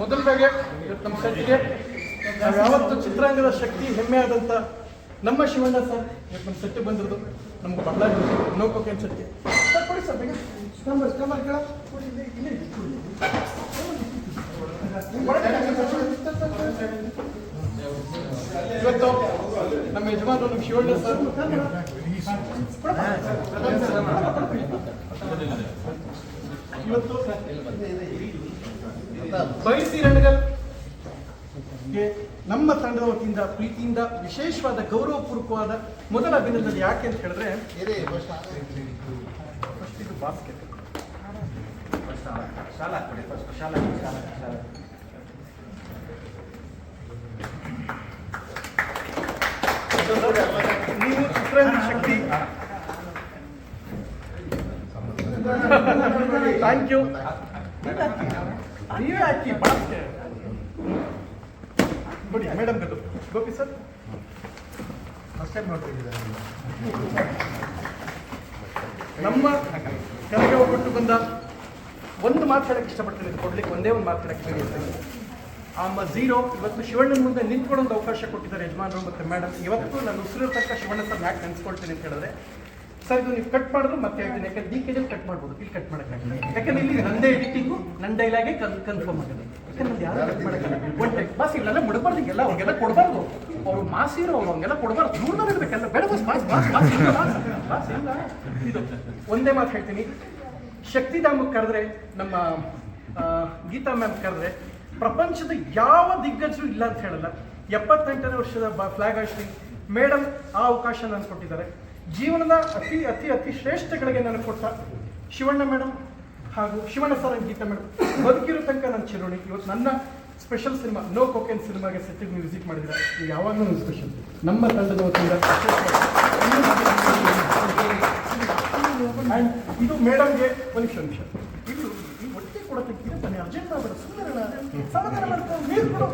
ಮೊದಲದಾಗೆ ಇವತ್ತು ನಮ್ಮ ಸೆಟ್ಗೆ ನಾವು ಯಾವತ್ತು ಚಿತ್ರಾಂಗದ ಶಕ್ತಿ ಹೆಮ್ಮೆ ಆದಂಥ ನಮ್ಮ ಶಿವಣ್ಣ ಸರ್ ಇವತ್ತು ನಮ್ಮ ಸೆಟ್ ಬಂದಿರೋದು. ನಮ್ಗೆ ಬಳ್ಳಾರಿ ನೋಕೋಕೆ ಸೆಟ್ಗೆ ಸರ್, ಕೊಡಿ ಸರ್, ಬೇಗ. ನಂಬರ್ ನಂಬರ್ ಕೇಳ. ಕೊಡಿ, ಇಲ್ಲಿ ಇಲ್ಲಿ ಕೊಡಿ. ಇವತ್ತು ನಮ್ಮ ಯಜಮಾನರು ನಮ್ಮ ಶಿವಣ್ಣ ಸರ್. ಇವತ್ತು ಬಯಸಿ ರಣಗಲ್ ನಮ್ಮ ತಂಡದ ವತಿಯಿಂದ ಪ್ರೀತಿಯಿಂದ ವಿಶೇಷವಾದ ಗೌರವಪೂರ್ವಕವಾದ ಮೊದಲ ಅಭಿನಂದನೆ ಯಾಕೆ ಅಂತ ಹೇಳಿದ್ರೆ ಬಾಸ್ಕೆಟ್ ಇದು basket. ಶಾಲಾ ಕೊಡಿ ಫಸ್ಟ್ ಶಾಲಾ ಶಾಲಾ ಶಾಲಾ ನೀವು ಚಿತ್ರರಂಗ ಶಕ್ತಿ. ಥ್ಯಾಂಕ್ ಯು ನೀವೇ ಹಾಕಿ. ಬಿಡಿ ಮೇಡಮ್ ಗದು ಗೋಪಿ ಸರ್ ಫಸ್ಟ್ ಟೈಮ್ ನೋಡ್ತಿದ್ದೀರಾ ನಮ್ಮ ಕೆಳಗೆ ಹೋಗ್ಬಿಟ್ಟು ಬಂದ ಒಂದು ಮಾತಾಡಕ್ಕೆ ಇಷ್ಟಪಡ್ತೀನಿ ಇದು ಕೊಡ್ಲಿಕ್ಕೆ ಒಂದೇ ಒಂದು ಮಾತಾಡಕ್ಕೆ ಹೇಳಕ್ಕೆ ಆ ಝೀರೋ ಇವತ್ತು ಶಿವಣ್ಣನ ಮುಂದೆ ನಿಂತ್ಕೊಳ್ಳೋದು ಅವಕಾಶ ಕೊಟ್ಟಿದ್ದಾರೆ ಯಜಮಾನರು ಮತ್ತು ಮೇಡಮ್ ಇವತ್ತು ನಾನು ಉಸಿರು ತಕ್ಕ ಶಿವಣ್ಣ ಸರ್ ಯಾಕೆ ನೆನೆಸ್ಕೊಳ್ತೀನಿ ಅಂತ ಹೇಳಿದ್ರೆ ಸರ್ ಇದು ನೀವು ಕಟ್ ಮಾಡಿದ್ರು ಮತ್ತೆ ಹೇಳ್ತೀನಿ. ಯಾಕಂದ್ರೆ ಡಿ ಕೆ ಕಟ್ ಮಾಡ್ಬೋದು. ಇಲ್ಲಿ ಕಟ್ ಮಾಡೋಕ್ಕಾಗಲ್ಲ ಯಾಕಂದ್ರೆ ಇಲ್ಲಿ ನಂದೇ ಎಡಿಟಿಂಗು ನನ್ನ ಡೈಲಾಗೆ ಕನ್ ಕನ್ಫರ್ಮ್ ಆಗಿದೆ ಯಾಕಂದ್ರೆ ಯಾರು ಕಟ್ ಮಾಡೋಕ್ಕಾಗಲ್ಲ ಒನ್ ಟೈಪ್ ಬಾಸ್ ಇಲ್ಲೆಲ್ಲ ಮುಡಬಾರ್ದು. ಹಿಂಗೆಲ್ಲ ಅವ್ರಿಗೆಲ್ಲ ಕೊಡಬಾರ್ದು. ಅವ್ರು ಮಾಸಿರೋ ಅವ್ರು ಹಂಗೆಲ್ಲ ಕೊಡಬಾರ್ದು. ದೂರದಲ್ಲಿ ಇರ್ಬೇಕಲ್ಲ ಬೇಡ ಬಾಸ್ ಬಾಸ್ ಬಾಸ್ ಬಾಸ್ ಇಲ್ಲ ಇದು ಒಂದೇ ಮಾತು ಹೇಳ್ತೀನಿ. ಶಕ್ತಿಧಾಮಕ್ಕೆ ಕರೆದ್ರೆ ನಮ್ಮ ಗೀತಾ ಮ್ಯಾಮ್ ಕರೆದ್ರೆ ಪ್ರಪಂಚದ ಯಾವ ದಿಗ್ಗಜರು ಇಲ್ಲ ಅಂತ ಹೇಳಲ್ಲ. ಎಪ್ಪತ್ತೆಂಟನೇ ವರ್ಷದ ಫ್ಲಾಗ್ ಹಾಸ್ಟಿಂಗ್ ಮೇಡಮ್ ಆ ಅವಕಾಶ ನನಗೆ ಕೊಟ್ಟಿದ್ದಾರೆ. ಜೀವನದ ಅತಿ ಅತಿ ಅತಿ ಶ್ರೇಷ್ಠಗಳಿಗೆ ನಾನು ಕೊಟ್ಟ ಶಿವಣ್ಣ ಮೇಡಮ್ ಹಾಗೂ ಶಿವಣ್ಣ ಸರ್ ಗೀತ ಮೇಡಮ್ ಬದುಕಿರೋ ತನಕ ನನ್ನ ಚಿರೋಣಿ ಇವತ್ತು ನನ್ನ ಸ್ಪೆಷಲ್ ಸಿನಿಮಾ ನೋ ಕೊಕೇನ್ ಸಿನಿಮಾಗೆ ನೀವು ವಿಸಿಟ್ ಮಾಡಿದ್ರೆ ಯಾವಾಗಲೂ ಸ್ಪೆಷಲ್ ನಮ್ಮ ತಂಡದ ವತಿಯಿಂದ ಇದು ಮೇಡಮ್ಗೆ ಒಂದು ನಿಮಿಷ ನಿಮಿಷ ಇದು ಈ ಒಟ್ಟಿಗೆ ಕೊಡೋದಕ್ಕೆ ತಾನೇ ಅರ್ಜೆಂಟ್ ಮಾಡಬೇಡ ಸುಮ್ಮನೆ ಸಮಾಧಾನ ನೀರು